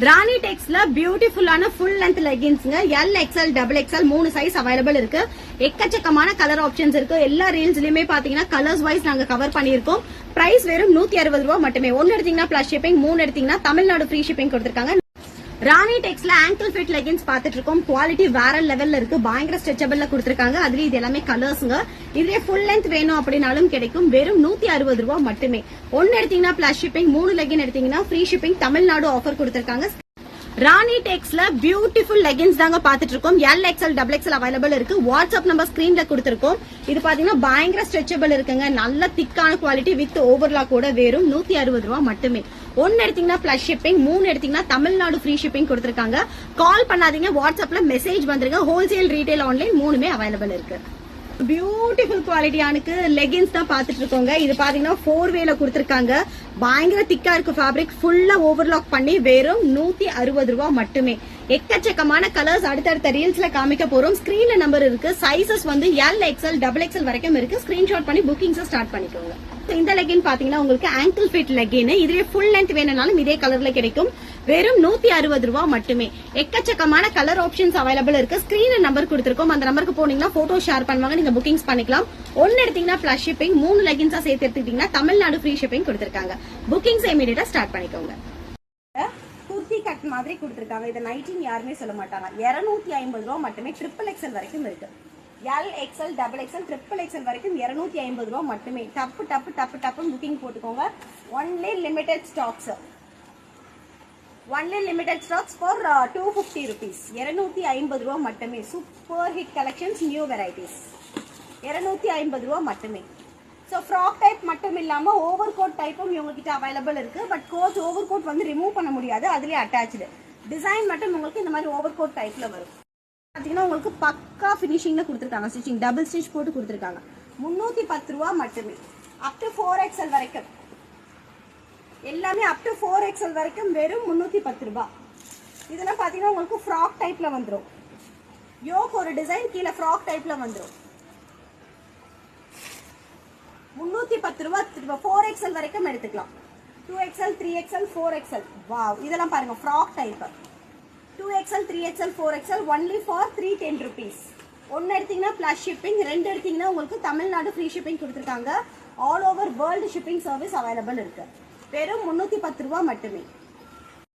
ராணி டெக்ஸ்ல பியூட்டிஃபுல்லான full length லெகின்ஸ்ங்க எல் எக்ஸ்எல் டபுள் எக்ஸ்எல் மூணு சைஸ் அவைலபிள் இருக்கு. எக்கச்சக்கமான கலர் ஆப்ஷன்ஸ் இருக்கு. எல்லா ரீல்ஸ்லயுமே பாத்தீங்கன்னா கலர்ஸ் வைஸ் நாங்க கவர் பண்ணியிருக்கோம். பிரைஸ் வெறும் நூத்தி அறுபது ரூபா மட்டுமே. ஒன்னு எடுத்தீங்கன்னா பிளஸ் ஷிப்பிங் மூணு எடுத்தீங்கன்னா தமிழ்நாடு ஃப்ரீ ஷிப்பிங் கொடுத்திருக்காங்க. ராணி டெக்ஸ்ல ஆங்கிள் ஃபிட் லெகின்ஸ் பாத்துட்டு இருக்கோம் குவாலிட்டி வேற லெவல்ல இருக்கு. பயங்கர ஸ்ட்ரெச்சபிள்ல கொடுத்துருக்காங்க. அதுலயும் இது எல்லாமே கலர்ஸ்ங்க இதுலயே ஃபுல் லென்த் வேணும் அப்படின்னாலும் கிடைக்கும். வெறும் நூத்தி அறுபது ரூபா மட்டுமே. ஒன்னு எடுத்தீங்கன்னா பிளஸ் ஷிப்பிங் மூணு லெகின் எடுத்தீங்கன்னா ஃப்ரீ ஷிப்பிங் தமிழ்நாடு ஆஃபர் கொடுத்துருக்காங்க. ராணி டெக்ஸ்ல பியூட்டிஃபுல் லெகின்ஸ் தாங்க பாத்துட்டு இருக்கோம் L XL double XL available இருக்கு. வாட்ஸ்அப் நம்பர் ஸ்கிரீன்ல கொடுத்துருக்கோம். இது பாத்தீங்கன்னா பயங்கர ஸ்ட்ரெச்சபிள் இருக்குங்க. நல்ல திக்கான குவாலிட்டி வித் ஓவர்லாக் கூட வெறும் நூத்தி அறுபது ரூபா மட்டுமே. ஒன்னு எடுத்தீங்கன்னா பிளஸ் ஷிப்பிங் மூணு எடுத்தீங்கன்னா தமிழ்நாடு ஃப்ரீ ஷிப்பிங் கொடுத்துருக்காங்க. கால் பண்ணாதீங்க வாட்ஸ்அப்ல மெசேஜ் வந்துருங்க ஹோல்சேல் ரீட்டைல் ஆன்லைன் மூணுமே அவைலபிள் இருக்கு. பியூட்டிஃபுல் குவாலிட்டியானுக்கு லெகின்ஸ் தான் பார்த்துட்டு இருக்கோங்க இது பார்த்தீங்கன்னா ஃபோர் வேல கொடுத்துருக்காங்க. பயங்கர திக்கா இருக்கு ஃபேப்ரிக் ஃபுல்லா ஓவர்லாக் பண்ணி வெறும் நூத்தி அறுபது ரூபா மட்டுமே. எக்கச்சக்கமான கலர்ஸ் அடுத்தடுத்த ரீல்ஸ்ல காமிக்க போறோம். ஸ்கிரீன்ல நம்பர் இருக்கு. சைசஸ் வந்து எல் எக்ஸ்எல் டபுள் எக்ஸ்எல் வரைக்கும் இருக்கு. ஸ்கிரீன்ஷாட் பண்ணி புக்கிங்ஸ் ஸ்டார்ட் பண்ணிக்கோங்க. இந்த லெகின் பாத்தீங்கன்னா உங்களுக்கு ஆங்கிள் ஃபிட் லெகின் இதுவே ஃபுல் லென்த் வேணும்னாலும் இதே கலர்ல கிடைக்கும். வெறும் நூத்தி அறுபது ரூபா மட்டுமே. எக்கச்சக்கமான கலர் ஆப்ஷன்ஸ் அவைலபிள் இருக்கு. ஸ்கிரீன் நம்பர் கொடுத்திருக்கோம். அந்த நம்பருக்கு போனீங்கன்னா போட்டோ ஷேர் பண்ணுவாங்க. நீங்க புக்கிங்ஸ் பண்ணிக்கலாம். ஒன்னு எடுத்தீங்கன்னா பிளஸ் ஷிப்பிங் மூணு லெகின்ஸா சேர்த்து எடுத்துக்கிட்டீங்கன்னா தமிழ்நாடு ஃப்ரீ ஷிப்பிங் கொடுத்திருக்காங்க. புக்கிங்ஸ் இமீடியட்டா ஸ்டார்ட் பண்ணிக்கோங்க. கட் மாதிரி கொடுத்துருக்காங்க. இதை நைட்டின் யாருமே சொல்ல மாட்டாங்க. இரநூத்தி ஐம்பது ரூபா மட்டுமே ட்ரிபிள் எக்ஸல் வரைக்கும் இருக்கு. L XL double XL triple XL வரைக்கும் இரநூத்தி ஐம்பது ரூபா மட்டுமே. டப்பு டப்பு டப்பு டப்புன்னு புக்கிங் போட்டுக்கோங்க. Only limited stocks only limited stocks for two fifty rupees இரநூத்தி ஐம்பது ரூபா மட்டுமே. Super hit collections new varieties இருநூத்தி ஐம்பது ரூபா மட்டுமே. ஸோ ஃப்ராக் டைப் மட்டும் இல்லாமல் ஓவர் கோட் டைப்பும் இவங்ககிட்ட அவைலபிள் இருக்குது பட் கோட் ஓவர் கோட் வந்து ரிமூவ் பண்ண முடியாது. அதுலேயே அட்டாச்சு டிசைன் மட்டும் உங்களுக்கு இந்த மாதிரி ஓவர் கோட் டைப்பில் வரும். பார்த்தீங்கன்னா உங்களுக்கு பக்கா ஃபினிஷிங்கில் கொடுத்துருக்காங்க. ஸ்டிச்சிங் டபுள் ஸ்டிச் போட்டு கொடுத்துருக்காங்க. முந்நூற்றி பத்து ரூபா மட்டுமே. அப் டு ஃபோர் எக்ஸ்எல் வரைக்கும். எல்லாமே அப் டு ஃபோர் எக்ஸ்எல் வரைக்கும் வெறும் முந்நூற்றி பத்து ரூபா. இதெல்லாம் பார்த்தீங்கன்னா உங்களுக்கு ஃப்ராக் டைப்பில் வந்துடும் யோக் ஒரு டிசைன் கீழே ஃப்ராக் டைப்பில் வந்துடும் நூற்றி பத்து ரூபா ஃபோர் எக்ஸ்எல் வரைக்கும் எடுத்துக்கலாம். Two XL three XL four XL wow இதெல்லாம் பாருங்க frock type two XL three XL four XL only for three ten rupees ஒன்று எடுத்தீங்கன்னா ப்ளஸ் ஷிப்பிங் ரெண்டு எடுத்தீங்கன்னா உங்களுக்கு தமிழ்நாடு ஃப்ரீ ஷிப்பிங் கொடுத்துருக்காங்க. All over world shipping service available இருக்குது வெறும் முந்நூற்றி பத்து ரூபா மட்டுமே.